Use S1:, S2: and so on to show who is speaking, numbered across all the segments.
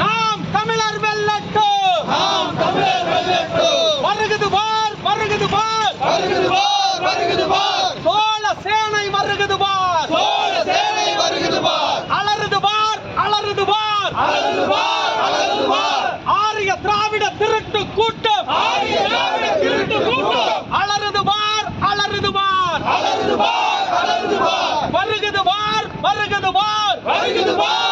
S1: நாம் தமிழர் வெல்லட்டும் வருகுது பார் வருகுது பார். சோழ சேனை வருகுது பார். அலறுது பார் அலறுது பார். ஆரிய திராவிட திருட்டு கூட்டம். அலறுது பார் அலறுது பார் வருகுது பார். வருகுது பார்.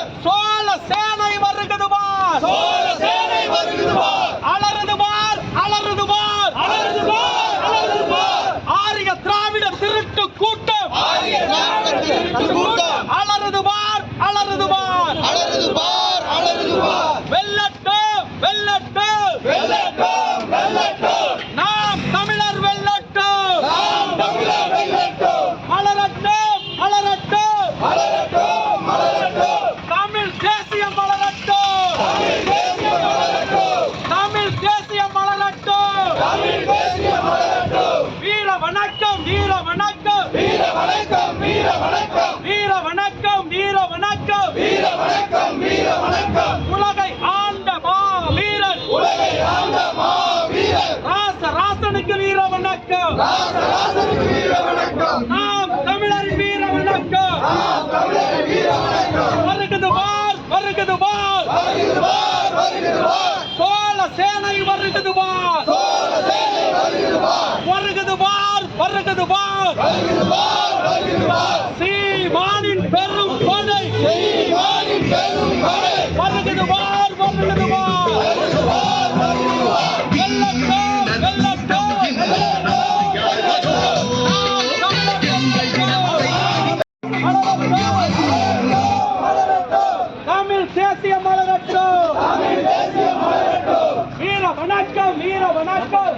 S1: சோழ சேனை வருகுது பார் அலறுது பார் அலறுது பார் ஆரிய திராவிட திருட்டு கூட்டம் அலறுது பார் அலறுது பார் வெல்லட்டும் வெல்லட்டும் நாம் தமிழர் வெல்லட்டும் மலரட்டும் மலரட்டும் தமிழ் தேசியம் மலரட்டும் தமிழ் தேசியம் மலரட்டும் வீர வணக்கம். வீர வணக்கம் வீர வணக்கம். வீர வணக்கம் உலகை ஆண்ட மா வீரன் ராச ராசனுக்கு வீர வணக்கம். நாம் தமிழரின் வீர வணக்கம். வருகுது பார் வருகுது பார் சோழ சேனை வருகுது பார் வருகுது பார் வருகுது பார் சீமானின் பெரும் கொடை வருகுது பார் வருகுது பார் வெல்லட்டும் வெல்லட்டும் தமிழ் தேசிய மலரட்டும் வீர வணக்கம் வீர வணக்கம்.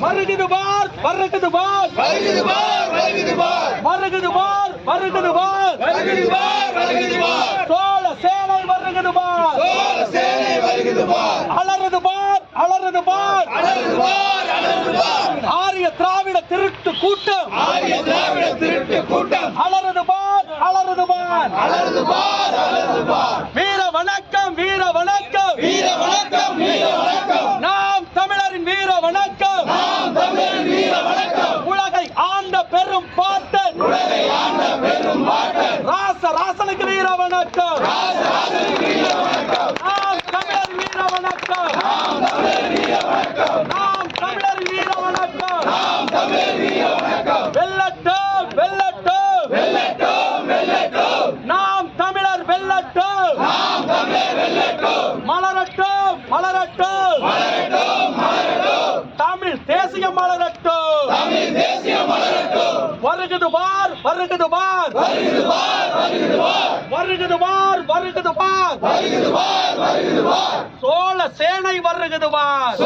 S1: வருகுது பார் வருகுது பார். வருகுது பார் வருகுது பார். சோழ சேனை வருகுது பார். அலறுது பார் அலறுது பார். ஆரிய திராவிட திருட்டு கூட்டம். அலறுது பார் அலறுது பார். வீர வணக்கம் வீர வணக்கம் நாம் தமிழரின் வீர வணக்கம் உலகை ஆண்ட பெரும் பாட்டன் ராச ராசனுக்கு வீர வணக்கம் நாம் தமிழரின் வீர வணக்கம் நாம் தமிழரின் வீர வணக்கம் வெல்லட்டும் வெல்லட்டும் நாம் தமிழர் வெல்லட்டும் மலரட்டும் மலரட்டும் தமிழ் தேசியம் மலரட்டும் வருகுது பார் வருகுது பார் வருகுது பார் வருகுது பார் சோழ சேனை வருகுது பார்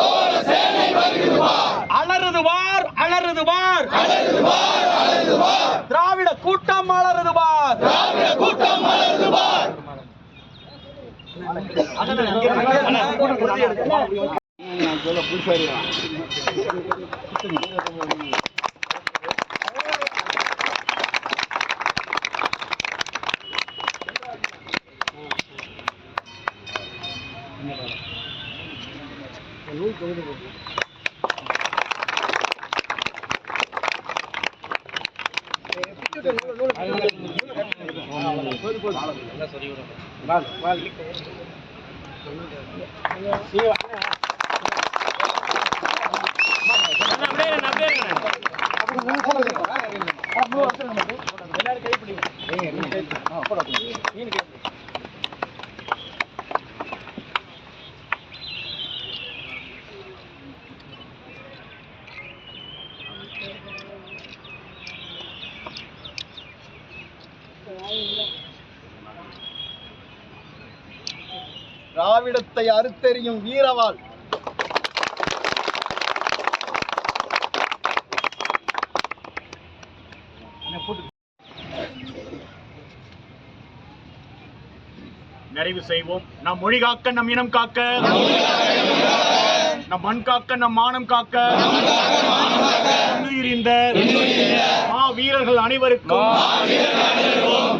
S1: அலறுது பார் அலறுது பார் திராவிட கூட்டம் அலறுது பார் அப்படியே அப்படியே எல்லாரும் கைப்பிடிங்க
S2: திராவிடத்தை அறுத்தெறியும் வீரவாள்.
S3: நிறைவு செய்வோம். நம் மொழி காக்க நம் இனம் காக்க. நம் மண் காக்க நம் மானம் காக்க. அனைவருக்கும்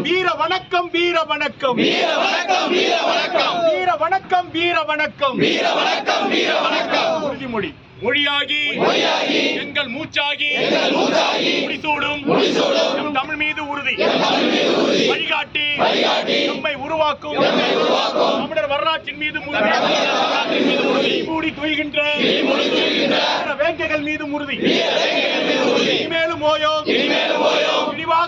S3: வீர வணக்கம் வீர வணக்கம். வீர வணக்கம் வீர வணக்கம். வீர வணக்கம் வீர வணக்கம் வீர வணக்கம் வீர வணக்கம் உறுதிமொழி. மொழியாகி எங்கள் மூச்சாகி முடிசூடும். நம் தமிழ் மீது உறுதி. வழிகாட்டி நம்மை உருவாக்கும். தமிழர் வரலாற்றின் மீது உறுதி. மூடி துய்கின்ற வேங்கைகள் மீது உறுதி. இனிமேலும் OYO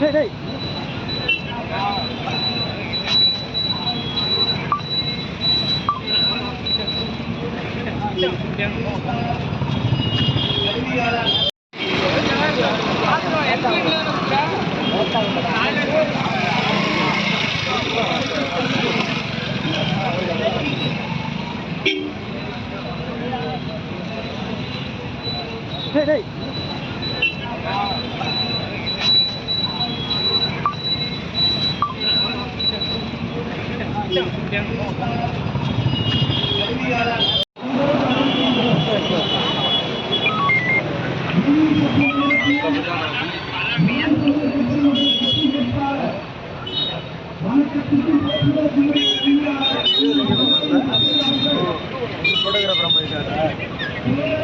S1: đây đây Thank you. டேய் டேய் போட்டோகிராஃபர் அம்மா இருக்காரு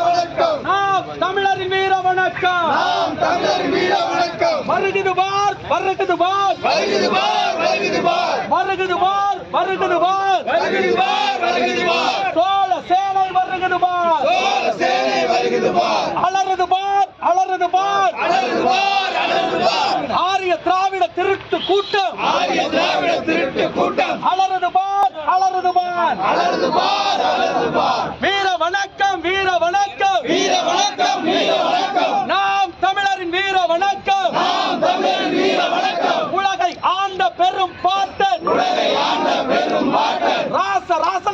S1: வணக்கம். நாம் தமிழரின் வீர வணக்கம். வருகுது பார் வருகுது பார். வருகுது பார் வருகுது பார். சோழ சேனை வருகுது பார். அலறுது பார் அலறுது பார். ஆரிய திராவிட திருட்டு கூட்டம். அலறுது பார்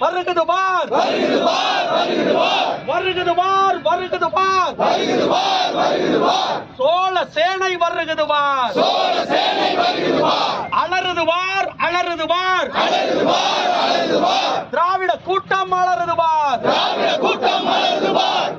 S1: வருகுது பார் வருகுது பார் வருகுது பார் வருகுது பார் வருகுது பார் வருகுது பார் வருகுது பார் சோழ சேனை வருகுது பார் சோழ சேனை வருகுது பார் அலறுது பார் அலறுது பார் அலறுது பார் அலறுது பார் திராவிட கூட்டம் அலறுது பார் திராவிட கூட்டம் அலறுது பார்